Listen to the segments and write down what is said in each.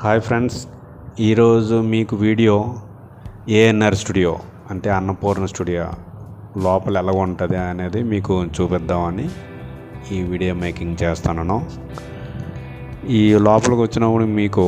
Hi friends ఈరోజు మీకు video ANR studio అంటే అన్నపూర్ణ స్టూడియో లోపల ఎలా ఉంటుంది అనేది మీకు చూపిద్దామని ఈ వీడియో మేకింగ్ చేస్తున్నాను ఈ లోపలికి వచ్చినప్పుడు మీకు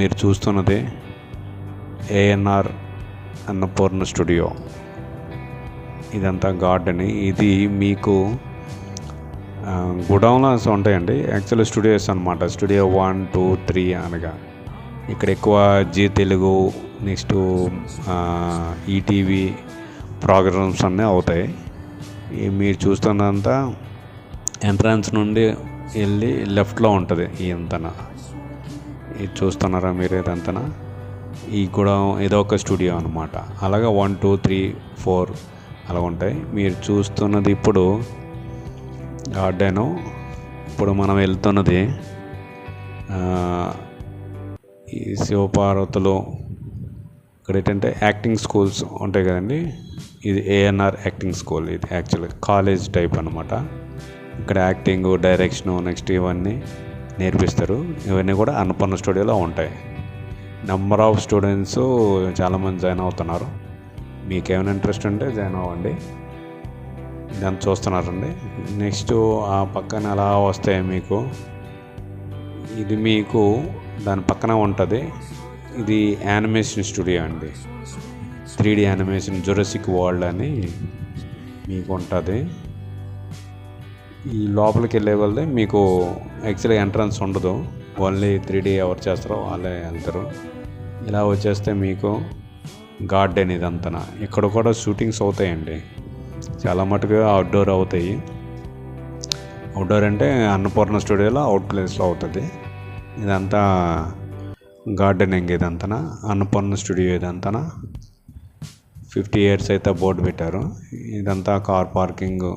మీరు చూస్తున్నది ఏఎన్ఆర్ అన్నపూర్ణ స్టూడియో. ఇదంతా గార్డెన్. ఇది మీకు గుడౌన్లాస్ ఉంటాయండి. యాక్చువల్లీ స్టూడియోస్ అనమాట స్టూడియో వన్ టూ త్రీ అనగా. ఇక్కడ ఎక్కువ Zee Telugu next ETV programmes అన్నీ అవుతాయి. మీరు చూస్తున్నంతా ఎంట్రన్స్ నుండి వెళ్ళి లెఫ్ట్లో ఉంటుంది ఈ అంతన. ఇది చూస్తున్నారా మీరు ఇదంతనా? ఈ కూడా ఏదో ఒక స్టూడియో అనమాట అలాగే వన్ టూ త్రీ ఫోర్ అలా ఉంటాయి. మీరు చూస్తున్నది ఇప్పుడు గార్డెను. ఇప్పుడు మనం వెళ్తున్నది ఈ శివపార్వతులు ఇక్కడ ఏంటంటే యాక్టింగ్ స్కూల్స్ ఉంటాయి కదండి. ఇది ఏఎన్ఆర్ యాక్టింగ్ స్కూల్ ఇది యాక్చువల్గా కాలేజ్ టైప్ అనమాట ఇక్కడ యాక్టింగ్ డైరెక్షను నెక్స్ట్ ఇవన్నీ నేర్పిస్తారు. ఇవన్నీ కూడా అన్నపూర్ణ స్టూడియోలో ఉంటాయి. నెంబర్ ఆఫ్ స్టూడెంట్స్ చాలామంది జాయిన్ అవుతున్నారు. మీకు ఏమైనా ఇంట్రెస్ట్ ఉంటే జాయిన్ అవ్వండి. దాన్ని చూస్తున్నారండి. నెక్స్ట్ ఆ పక్కన ఎలా వస్తాయి మీకు ఇది మీకు దాని పక్కన ఉంటుంది. ఇది యానిమేషన్ స్టూడియో అండి. Three D animation Jurassic World అని మీకు ఉంటుంది. ఈ లోపలికి వెళ్ళే వాళ్ళే మీకు యాక్చువల్గా ఎంట్రన్స్ ఉండదు. ఓన్లీ త్రీ డీ ఎవరు చేస్తారో వాళ్ళే వెళ్తారు. ఇలా వచ్చేస్తే మీకు గార్డెన్ ఇదంతా ఇక్కడ కూడా షూటింగ్స్ అవుతాయండి. చాలా మటుకు అవుట్డోర్ అవుతాయి. అవుట్డోర్ అంటే అన్నపూర్ణ స్టూడియోలో అవుట్ ప్లేస్లో అవుతుంది. ఇదంతా గార్డెనింగ్ ఇదంతా అన్నపూర్ణ స్టూడియో ఇదంతా ఫిఫ్టీ ఇయర్స్ అయితే బోర్డు పెట్టారు. ఇదంతా కార్ పార్కింగ్.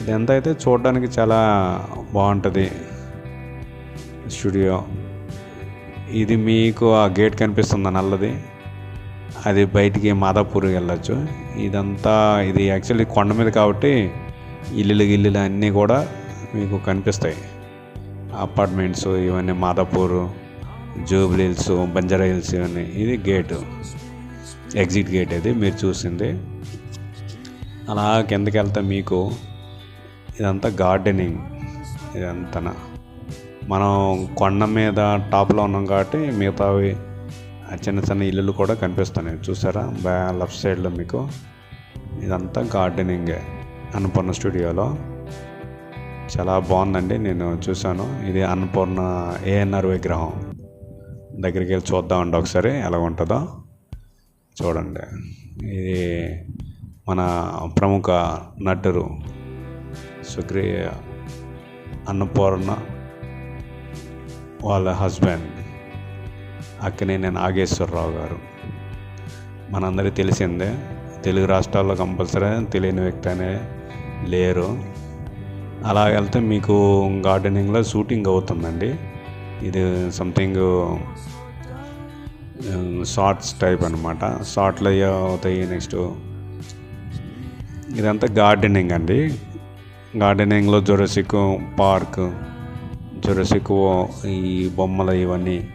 ఇదంతా అయితే చూడడానికి చాలా బాగుంటుంది స్టూడియో. ఇది మీకు ఆ గేట్ కనిపిస్తుంది నల్లది? అది బయటికి మాదాపూర్ వెళ్ళచ్చు. ఇదంతా ఇది యాక్చువల్లీ కొండ మీద కాబట్టి ఇల్లులు గిల్లులు అన్నీ కూడా మీకు కనిపిస్తాయి. అపార్ట్మెంట్స్ ఇవన్నీ మాదాపూర్ జూబ్లీ హిల్స్ బంజారా హిల్స్ ఇవన్నీ. ఇది గేటు. ఎగ్జిట్ గేట్ ఇది మీరు చూసింది. అలా కిందకి వెళ్తే మీకు ఇదంతా గార్డెనింగ్. ఇదంతా మనం కొండ మీద టాప్లో ఉన్నాం కాబట్టి మిగతావి ఆ చిన్న చిన్న ఇల్లులు కూడా కనిపిస్తున్నాయి. చూసారా? బ్యా లెఫ్ట్ సైడ్లో మీకు ఇదంతా గార్డెనింగే అన్నపూర్ణ స్టూడియోలో. చాలా బాగుందండి. నేను చూశాను. ఇది అన్నపూర్ణ ఏఎన్ఆర్ విగ్రహం. దగ్గరికి వెళ్ళి చూద్దామండి ఒకసారి. ఎలా ఉంటుందో చూడండి. ఇది మన ప్రముఖ నటురు సుగ్రీ అన్నపూర్ణ వాళ్ళ హస్బెండ్ అక్కినేని నాగేశ్వరరావు గారు. మనందరికీ తెలిసిందే తెలుగు రాష్ట్రాల్లో కంపల్సరీ తెలియని వ్యక్తి అనే లేరు. అలా వెళ్తే మీకు గార్డెనింగ్లో షూటింగ్ అవుతుందండి. ఇది సంథింగ్ షార్ట్స్ టైప్ అనమాట షార్ట్లు అవుతాయి నెక్స్ట్. ఇదంతా గార్డెనింగ్ అండి. గార్డెనింగ్లో జొరసిక్ పార్క్ జొరసిక్ ఈ బొమ్మలు ఇవన్నీ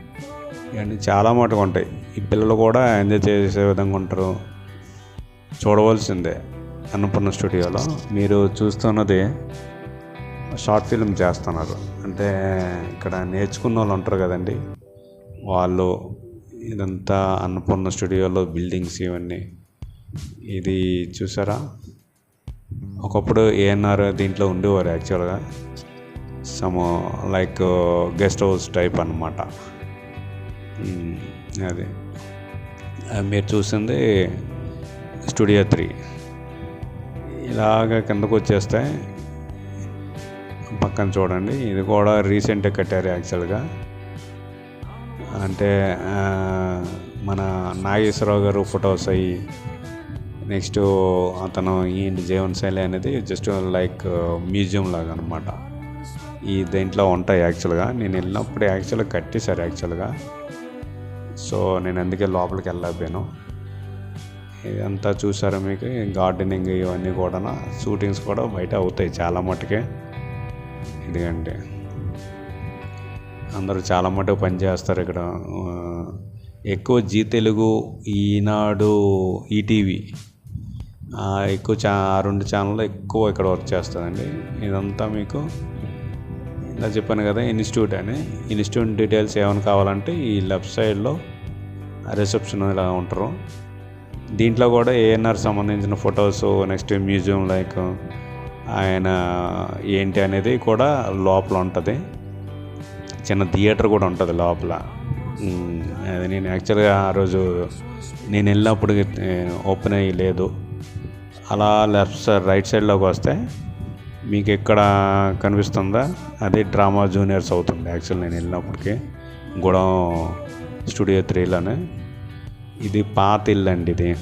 ఇవన్నీ చాలా మటుకు ఉంటాయి. ఈ పిల్లలు కూడా ఎంజాయ్ చేసే విధంగా ఉంటారు. చూడవలసిందే అన్నపూర్ణ స్టూడియోలో. మీరు చూస్తున్నది షార్ట్ ఫిల్మ్ చేస్తున్నారు. అంటే ఇక్కడ నేర్చుకున్న వాళ్ళు ఉంటారు కదండి. వాళ్ళు ఇదంతా అన్నపూర్ణ స్టూడియోలో బిల్డింగ్స్ ఇవన్నీ. ఇది చూసారా? ఒకప్పుడు ఏఎన్ఆర్ దీంట్లో ఉండేవారు యాక్చువల్గా. Some like guest house type అనమాట అది. మీరు చూసింది స్టూడియో త్రీ. ఇలాగ కిందకు వచ్చేస్తే పక్కన చూడండి. ఇది కూడా రీసెంట్గా కట్టారు యాక్చువల్గా. అంటే మన నాగేశ్వరరావు గారు ఫొటోస్ అయ్యి నెక్స్ట్ అతను ఏంటి జీవనశైలి అనేది జస్ట్ లైక్ మ్యూజియం లాగా అనమాట ఈ దీంట్లో ఉంటాయి యాక్చువల్గా. నేను వెళ్ళినప్పుడు యాక్చువల్గా కట్టేశారు యాక్చువల్గా. సో నేను అందుకే లోపలికి వెళ్ళకపోయాను ఇదంతా చూసారా మీకు? గార్డెనింగ్ ఇవన్నీ కూడా షూటింగ్స్ కూడా బయట అవుతాయి చాలా మట్టుకే ఎందుకంటే అందరూ చాలా మటుకు పనిచేస్తారు ఇక్కడ. ఎక్కువ జీ తెలుగు ఈనాడు ఈటీవీ. ఎక్కువ చా ఆ రెండు ఛానళ్ళు ఎక్కువ ఇక్కడ వర్క్ చేస్తుందండి. ఇదంతా మీకు ఇలా చెప్పాను కదా ఇన్స్టిట్యూట్ అని. ఇన్స్టిట్యూట్ డీటెయిల్స్ ఏమైనా కావాలంటే ఈ లెఫ్ట్ సైడ్లో రిసెప్షన్ ఇలా ఉంటారు. దీంట్లో కూడా ఏఎన్ఆర్ సంబంధించిన ఫొటోస్ నెక్స్ట్ మ్యూజియం లైక్ ఆయన ఏంటి అనేది కూడా లోపల ఉంటుంది. చిన్న థియేటర్ కూడా ఉంటుంది లోపల. అది నేను యాక్చువల్గా ఆ రోజు నేను వెళ్ళినప్పుడు ఓపెన్ అయ్యి లేదు. అలా లెఫ్ట్ సైడ్ రైట్ సైడ్లోకి వస్తే మీకు ఎక్కడ కనిపిస్తుందా? అది డ్రామా జూనియర్స్ అవుతుంది యాక్చువల్ నేను వెళ్ళినప్పటికి. గూడెం స్టూడియో త్రీలోనే. ఇది పాత ఇల్లు అండి ఇది.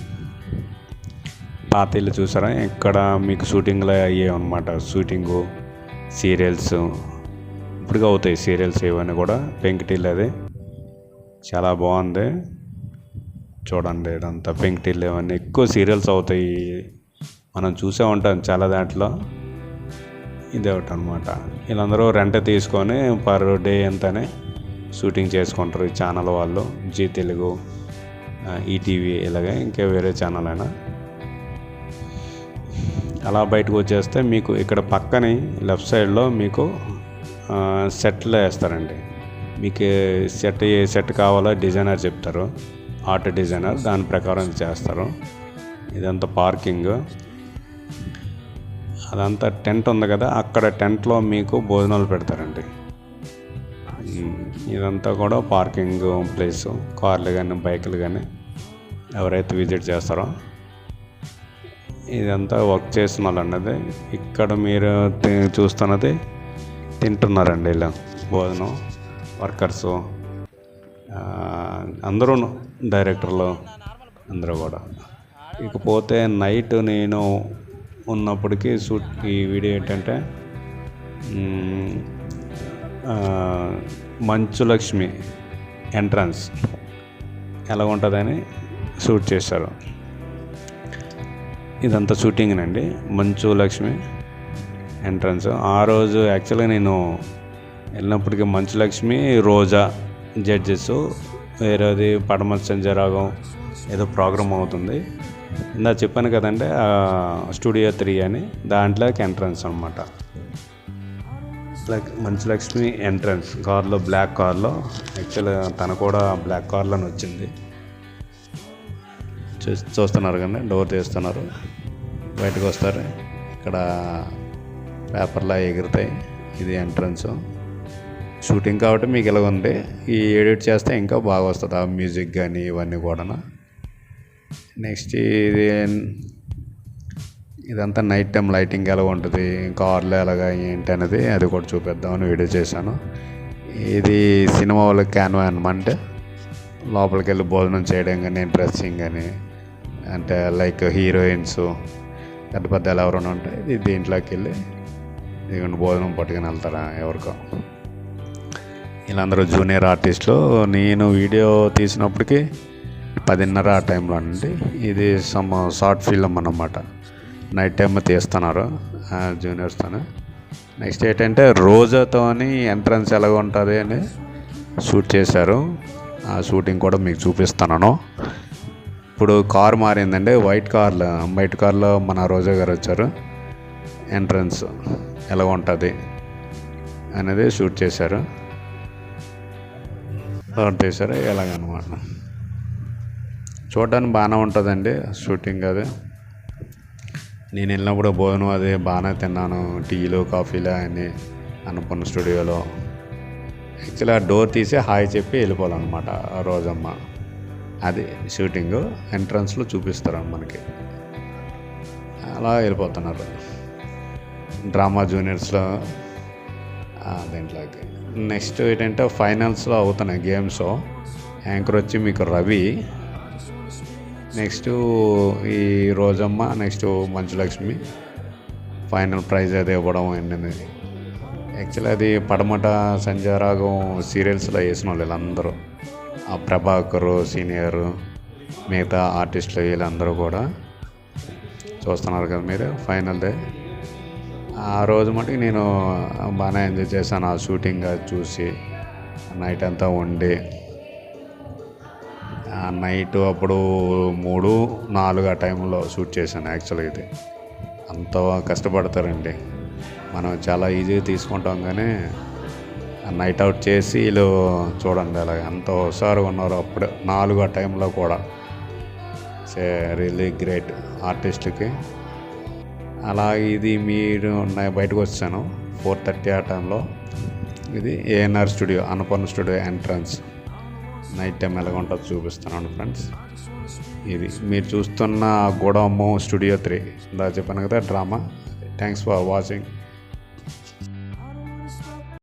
పాత ఇల్లు చూసారా? ఇక్కడ మీకు షూటింగ్లో అయ్యాయి అనమాట షూటింగు సీరియల్స్. ఇప్పటికీ అవుతాయి సీరియల్స్ ఇవన్నీ కూడా. పెంకిటిల్లు అది. చాలా బాగుంది. చూడండి ఇదంతా పెంకిటిల్లు ఇవన్నీ ఎక్కువ సీరియల్స్ అవుతాయి. మనం చూసే ఉంటాం చాలా దాంట్లో. ఇదే ఒకటి అనమాట వీళ్ళందరూ రెంట్ తీసుకొని పర్ డే ఎంతనే షూటింగ్ చేసుకుంటారు ఈ ఛానల్ వాళ్ళు. జీ తెలుగు ఈటీవీ ఇలాగే ఇంకా వేరే ఛానల్ అయినా. అలా బయటకు వచ్చేస్తే మీకు ఇక్కడ పక్కనే లెఫ్ట్ సైడ్లో మీకు సెట్లు వేస్తారండి. మీకు సెట్ ఏ సెట్ కావాలో డిజైనర్ చెప్తారు. ఆర్ట్ డిజైనర్ దాని ప్రకారం చేస్తారు. ఇదంతా పార్కింగ్. అదంతా టెంట్ ఉంది కదా అక్కడ టెంట్లో మీకు భోజనాలు పెడతారండి. ఇదంతా కూడా పార్కింగ్ ప్లేస్. కార్లు కానీ బైకులు కానీ ఎవరైతే విజిట్ చేస్తారో ఇదంతా వర్క్ చేస్తున్నారన్నది. ఇక్కడ మీరు తి- చూస్తున్నది తింటున్నారండి ఇలా భోజనం వర్కర్స్. అందరూ డైరెక్టర్లు అందరూ కూడా. ఇకపోతే నైట్ నేను ఉన్నప్పటికీ షూట్ ఈ వీడియో ఏంటంటే మంచులక్ష్మి మంచు లక్ష్మి ఎంట్రన్స్. ఎలా ఉంటుందని షూట్ చేశారు. ఇదంతా షూటింగ్ మంచు లక్ష్మి ఎంట్రన్స్. ఆ రోజు యాక్చువల్గా నేను వెళ్ళినప్పటికీ మంచు లక్ష్మి రోజా జడ్జెస్ వేరేది పడమ సంజయరాగం ఏదో ప్రోగ్రామ్ అవుతుంది. ఇందా చెప్పాను కదండి స్టూడియో త్రీ అని. దాంట్లోకి ఎంట్రన్స్ అనమాట లైక్ మంచు లక్ష్మి ఎంట్రన్స్. కార్లో బ్లాక్ కార్లో. యాక్చువల్గా తను కూడా బ్లాక్ కార్లోనే వచ్చింది. చూస్తున్నారు కానీ డోర్ తీస్తున్నారు. బయటకు వస్తారు. ఇక్కడ పేపర్లా ఎగురుతాయి. ఇది ఎంట్రన్స్. షూటింగ్ కాబట్టి మీకు ఇలా ఉంది. ఈ ఎడిట్ చేస్తే ఇంకా బాగా వస్తుంది. ఆ మ్యూజిక్ కానీ ఇవన్నీ కూడా నెక్స్ట్ ఇది ఇదంతా నైట్ టైం లైటింగ్ ఎలా ఉంటుంది? కార్లో ఎలాగా ఏంటి అనేది అది కూడా చూపిద్దామని వీడియో చేశాను. ఇది సినిమా వాళ్ళకి క్యాన్వా అనమాట లోపలికి వెళ్ళి భోజనం చేయడం కానీ డ్రెస్సింగ్ కానీ అంటే లైక్ హీరోయిన్స్ పెద్ద పెద్ద ఎవరైనా ఉంటే ఇది దీంట్లోకి వెళ్ళి ఇదిగోండి భోజనం పట్టుకుని వెళ్తారా ఎవరికో. వీళ్ళందరూ జూనియర్ ఆర్టిస్టులు నేను వీడియో తీసినప్పటికీ పదిన్నర ఆ టైంలో అండి. ఇది సమ్ షార్ట్ ఫిల్మ్ అన్నమాట. నైట్ టైం తీస్తున్నారు జూనియర్స్తో నెక్స్ట్ ఏంటంటే రోజాతోని ఎంట్రన్స్ ఎలాగ ఉంటుంది అని షూట్ చేశారు. ఆ షూటింగ్ కూడా మీకు చూపిస్తున్నాను. ఇప్పుడు కార్ మారిందండి. వైట్ కార్లో వైట్ కార్లో మన రోజా గారు వచ్చారు. ఎంట్రన్స్ ఎలా ఉంటుంది అనేది షూట్ చేశారు. షూట్ చేశారు ఎలాగనమాట. చూడడానికి బాగానే ఉంటుందండి షూటింగ్ అది. నేను వెళ్ళినప్పుడు భోజనం అది బాగానే తిన్నాను టీలు కాఫీలు అని అన్నపూర్ణ స్టూడియోలో. యాక్చువల్లీ ఆ డోర్ తీసి హాయ్ చెప్పి వెళ్ళిపోవాలన్నమాట ఆ రోజమ్మ. అది షూటింగ్ ఎంట్రన్స్లో చూపిస్తారు మనకి. అలా వెళ్ళిపోతున్నారు. డ్రామా జూనియర్స్లో దీంట్లోకి. నెక్స్ట్ ఏంటంటే ఫైనల్స్లో అవుతున్నాయి గేమ్స్. యాంకర్ వచ్చి మీకు రవి. నెక్స్ట్ ఈ Rojamma next Manchu Lakshmi. Final prize అది ఇవ్వడం అనేది యాక్చువల్లీ అది పడమట సంజారాగం సీరియల్స్లో వేసిన వాళ్ళు వీళ్ళందరూ. ఆ ప్రభాకరు సీనియర్ మిగతా ఆర్టిస్టులు వీళ్ళందరూ కూడా చూస్తున్నారు కదా మీరు ఫైనల్ డే. ఆ రోజు మటుకు నేను బాగానే ఎంజాయ్ చేశాను. ఆ షూటింగ్ చూసి నైట్ అంతా ఉండి ఆ నైట్ అప్పుడు మూడు నాలుగు ఆ టైంలో షూట్ చేశాను యాక్చువల్గా ఇది. అంత కష్టపడతారండి. మనం చాలా ఈజీగా తీసుకుంటాం కానీ నైట్ అవుట్ చేసి వీళ్ళు చూడండి అలాగ ఎంత హుషారుగా ఉన్నారు అప్పుడు నాలుగు ఆ టైంలో కూడా. సే రియలీ గ్రేట్ ఆర్టిస్ట్కి అలా ఇది మీరు బయటకు వచ్చాను ఫోర్ థర్టీ ఆ టైంలో ఇది ANR studio Annapurna studio entrance night time ఎలాగ ఉంటుందో చూపిస్తున్నాను ఫ్రెండ్స్ ఇది మీరు చూస్తున్న గోడమ్మ స్టూడియో త్రీ ఇందా చెప్పాను కదా డ్రామా థ్యాంక్స్ ఫర్ వాచింగ్